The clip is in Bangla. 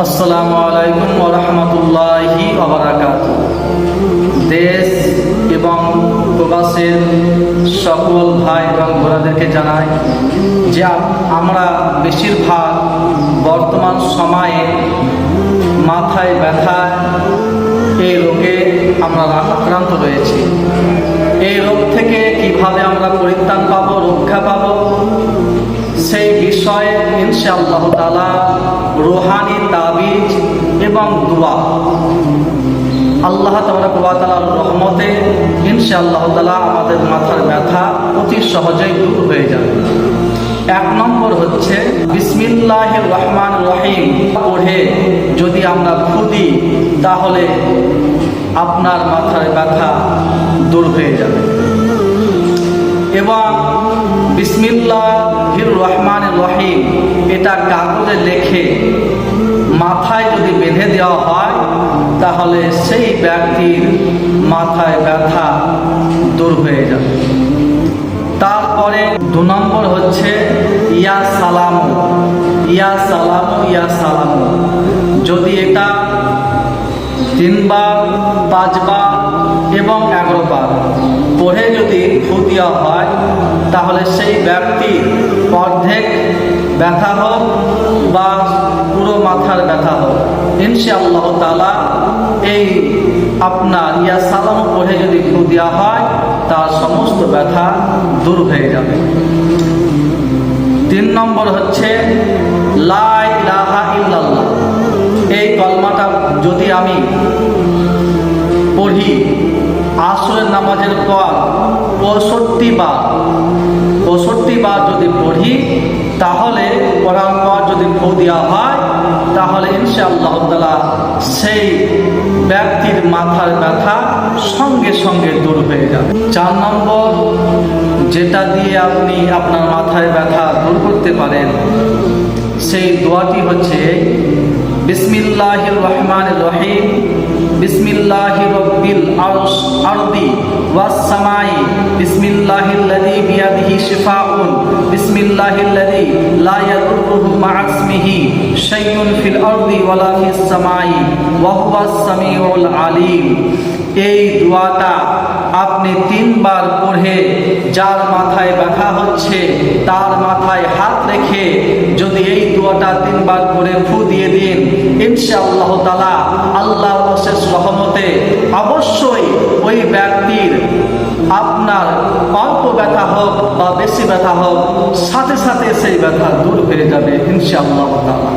আসসালামু আলাইকুম ওরহমতুল্লাহি দেশ এবং প্রবাসের সকল ভাই এবং বোনাদেরকে জানাই যে আমরা বেশিরভাগ বর্তমান সময়ে মাথায় ব্যথা এই রোগে আমরা আক্রান্ত রয়েছি। এই রোগ থেকে কীভাবে আমরা পরিত্রাণ পাবো, রক্ষা পাবো? সেই বিষয়ে ইনশাআল্লাহ তালা রুহানি তাবিজ এবং দোয়া। আল্লাহ তালার রহমতে ইনশাআল্লাহ তালা আমাদের মাথার ব্যথা অতি সহজেই দূর হয়ে যাবে এক নম্বর হচ্ছে বিসমিল্লাহ রহমান রহিম পড়ে যদি আমরা খুদি তাহলে আপনার মাথার ব্যথা দূর হয়ে যাবে। এবং বিসমিল্লাহির রহমান রহিম। এটা কাগজে লেখে, মাথায় যদি বেঁধে দেওয়া হয়, তাহলে সেই ব্যক্তির মাথায় ব্যথা দূর হয়ে যাবে। তারপরে দু নম্বর হচ্ছে, ইয়া সালাম ইয়া সালাম ইয়া সালাম। যদি এটা তিনবার, পাঁচবার এবং এগারোবার পড়ে যদি ফু দেওয়া হয়, তাহলে সেই ব্যক্তির অর্ধেক ব্যথা হোক বা পুরো মাথার ব্যথা হোক। ইনশাআল্লাহ তালা এই আপনার ইয়া সালাম পড়ে যদি ফু দেওয়া হয়, তার সমস্ত ব্যথা দূর হয়ে যাবে। তিন নম্বর হচ্ছে, লা ইলাহা ইল্লাল্লাহ। এই কলমাটা যদি আমি পড়ি আসরের নামাজের পর পঁয়ষট্টি বার পঁয়ষট্টি বার যদি পড়ি, তাহলে পড়ার পর যদি ফু দেওয়া হয়, তাহলে ইনশাআল্লাহ তালা সেই ব্যক্তির মাথার ব্যথা সঙ্গে সঙ্গে দূর হয়ে যাবে। চার নম্বর, যেটা দিয়ে আপনি আপনার মাথায় ব্যথা দূর করতে পারেন, সেই দোয়াটি হচ্ছে বিসমিল্লাহ রহমান রহিম বিসমিল্লাহ রব্বিল আরশ, আরদি ওয়াস সামাই বিসমিল্লাহিল্লাযী বিয়াদিহি শিফাউন বিসমিল্লাহিল্লাযী লা ইয়াদুররুহু মা ইসমিহি ফিল আরদি ওয়ালা সামাই, ওয়া হুয়াস আলিম। এই দোয়াটা আপনি তিনবার পড়ে, যার মাথায় ব্যথা হচ্ছে, তার মাথায় হাত রেখে যদি এই দোয়াটা তিনবার করে ফু দিয়ে দিন ইনশাআল্লাহ তালা আল্লাহ অশেষ রহমতে অবশ্যই ওই ব্যক্তির আপনার অল্প ব্যথা হোক বা বেশি ব্যথা হোক, সাথে সাথে সেই ব্যথা দূর হয়ে যাবে ইনশাআল্লাহ তালা